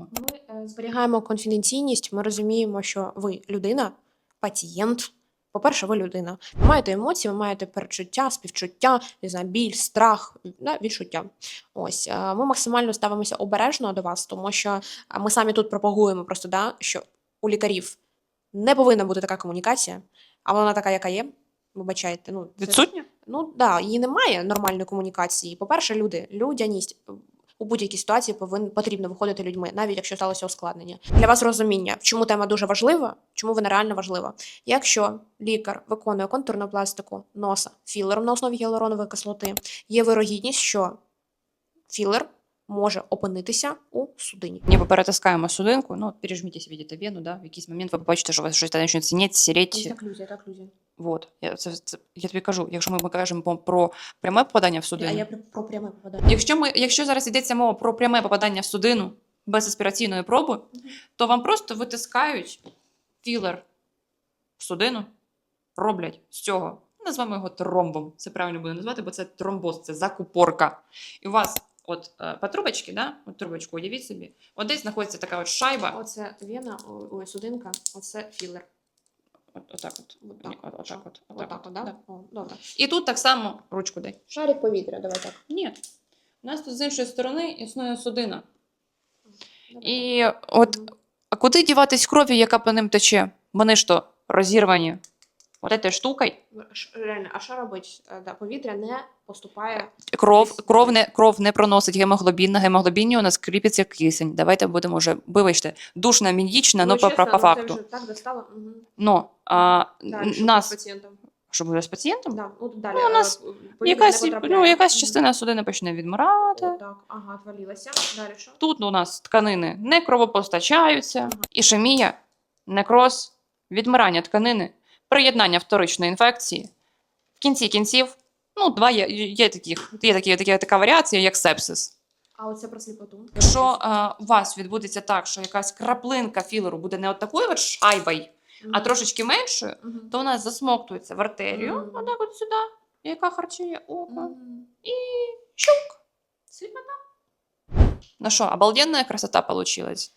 Ми е, зберігаємо конфіденційність. Ми розуміємо, що ви людина, пацієнт. По-перше, ви людина. Ви маєте емоції, ви маєте перечуття, співчуття, не знаю, біль, страх, да, відчуття. Ось е, ми максимально ставимося обережно до вас, тому що е, ми самі тут пропагуємо просто, да, що у лікарів не повинна бути така комунікація, а вона така, яка є. Вибачайте, ну це- Відсутня? Ну да, її немає нормальної комунікації. По-перше, люди, людяність у будь-якій ситуації повин, потрібно виходити людьми, навіть якщо сталося ускладнення. Для вас розуміння, чому тема дуже важлива, чому вона реально важлива. Якщо лікар виконує контурну пластику носа філером на основі гіалуронової кислоти, є вирогідність, що філер може опинитися у судині. Ніби перетискаємо судинку, ну, от пережміть, якщо бачите вену, да, в якийсь момент ви побачите, що у вас щось там синеть, сіреть. Так, люзія, так, люзія. Вот. Я, це, це, я тобі кажу, якщо ми, ми кажемо про пряме попадання в А я про- пряме попадаю. Якщо, ми, якщо зараз йдеться мова про пряме попадання в судину без аспіраційної проби, то вам просто витискають філер в судину, роблять з цього. Назвемо його тромбом. Це правильно буде назвати, бо це тромбоз, це закупорка. І у вас от е, по трубочці, да? от трубочку, уявіть собі, от десь знаходиться така от шайба. Оце вена, ой, судинка, оце філер. От, отак от. От так, от, отак от, От отак так, от, да? да. О, добре. І тут так само ручку дай. Шарик повітря, давай так. Ні. У нас тут з іншої сторони існує судина. Давай І от а куди діватись кров'ю, яка по ним тече? Вони ж то розірвані. От этой штукою. Ш- Реально, а що робить? Е, Да, повітря не поступає. Кров, кров, не, кров не проносить гемоглобін. На гемоглобіні у нас кріпиться кисень. Давайте будемо вже, вибачте, душна міндічна, ну, по, чесно, по, по ну, факту. Вже так достало. Угу. Ну, а, Далі, нас, пацієнтом? що буде з пацієнтом? Да, ну, далі, Ну, у нас е, повітря Якась, не ну, якась частина судини почне відмирати. Отак, ага, отвалилася. Далі що? Тут у нас тканини не кровопостачаються, ішемія, некроз, відмирання тканини, приєднання вторичної інфекції. В кінці кінців, ну, два є, є, таких, є такі, такі, така варіація, як сепсис. А оце про сліпоту. Якщо е, у вас відбудеться так, що якась краплинка філеру буде не от такою от шайбою, а трошечки меншою, Мгм. то у нас засмоктується в артерію, Мгм. отак от сюди, яка харчує око, Мгм. і щук. Сліпота. Ну що, обалденная красота получилась.